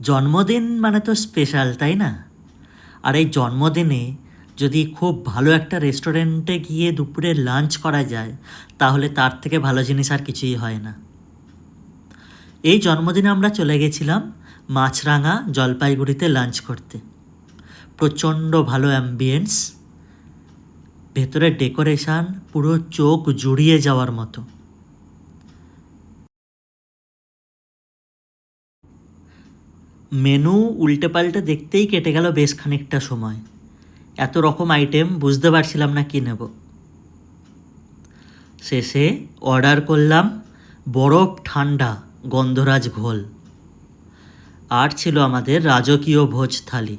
জন্মদিন মানে তো স্পেশাল তাই না? আর এই জন্মদিনে যদি খুব ভালো একটা রেস্টুরেন্টে গিয়ে দুপুরে লাঞ্চ করা যায়, তাহলে তার থেকে ভালো জিনিস আর কিছুই হয় না। এই জন্মদিনে আমরা চলে গেছিলাম মাছরাঙা জলপাইগুড়িতে লাঞ্চ করতে। প্রচণ্ড ভালো অ্যাম্বিয়েন্স ভেতরে ডেকোরেশন পুরো চোখ জুড়িয়ে যাওয়ার মতো। মেনু উল্টে পাল্টে দেখতেই কেটে গেল বেশ খানিকটা সময়। এত রকম আইটেম বুঝতে পারছিলাম না কী নেব। শেষে অর্ডার করলাম বরফ ঠান্ডা গন্ধরাজ ঘোল। আর ছিল আমাদের রাজকীয় ভোজ থালি।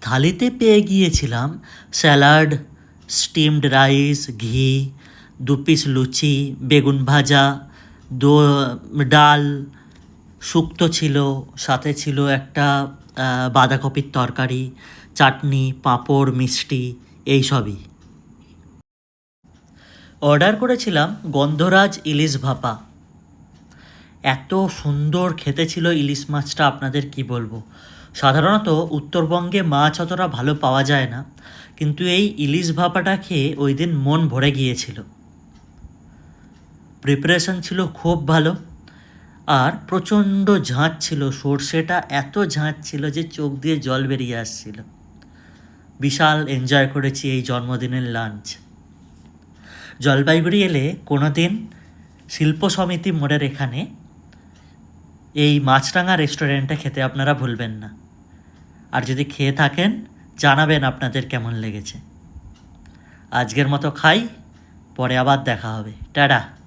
থালিতে পেয়ে গিয়েছিলাম স্যালাড, স্টিমড রাইস, ঘি, দু পিস লুচি, বেগুন ভাজা, দো ডাল শুক্তো ছিল, সাথে ছিল একটা বাঁধাকপির তরকারি, চাটনি, পাঁপড়, মিষ্টি, এই সবই। অর্ডার করেছিলাম গন্ধরাজ ইলিশ ভাপা। এত সুন্দর খেতে ছিল ইলিশ মাছটা, আপনাদের কি বলব? সাধারণত উত্তরবঙ্গে মাছ অতটা ভালো পাওয়া যায় না, কিন্তু এই ইলিশ ভাপাটা খেয়ে ওই দিন মন ভরে গিয়েছিল। প্রিপারেশন ছিল খুব ভালো। আর প্রচণ্ড ঝাঁঝ ছিল সর্ষেটা, এত ঝাঁঝ ছিল যে চোখ দিয়ে জল বেরিয়ে আসছিল। বিশাল এনজয় করেছি এই জন্মদিনের লাঞ্চ জলপাইগুড়ি এলে কোনো দিন শিল্প সমিতি মোড়ের এখানে এই মাছরাঙা রেস্টুরেন্টে খেতে আপনারা ভুলবেন না। আর যদি খেয়ে থাকেন, জানাবেন আপনাদের কেমন লেগেছে। আজকের মতো খাই, পরে আবার দেখা হবে। টাটা!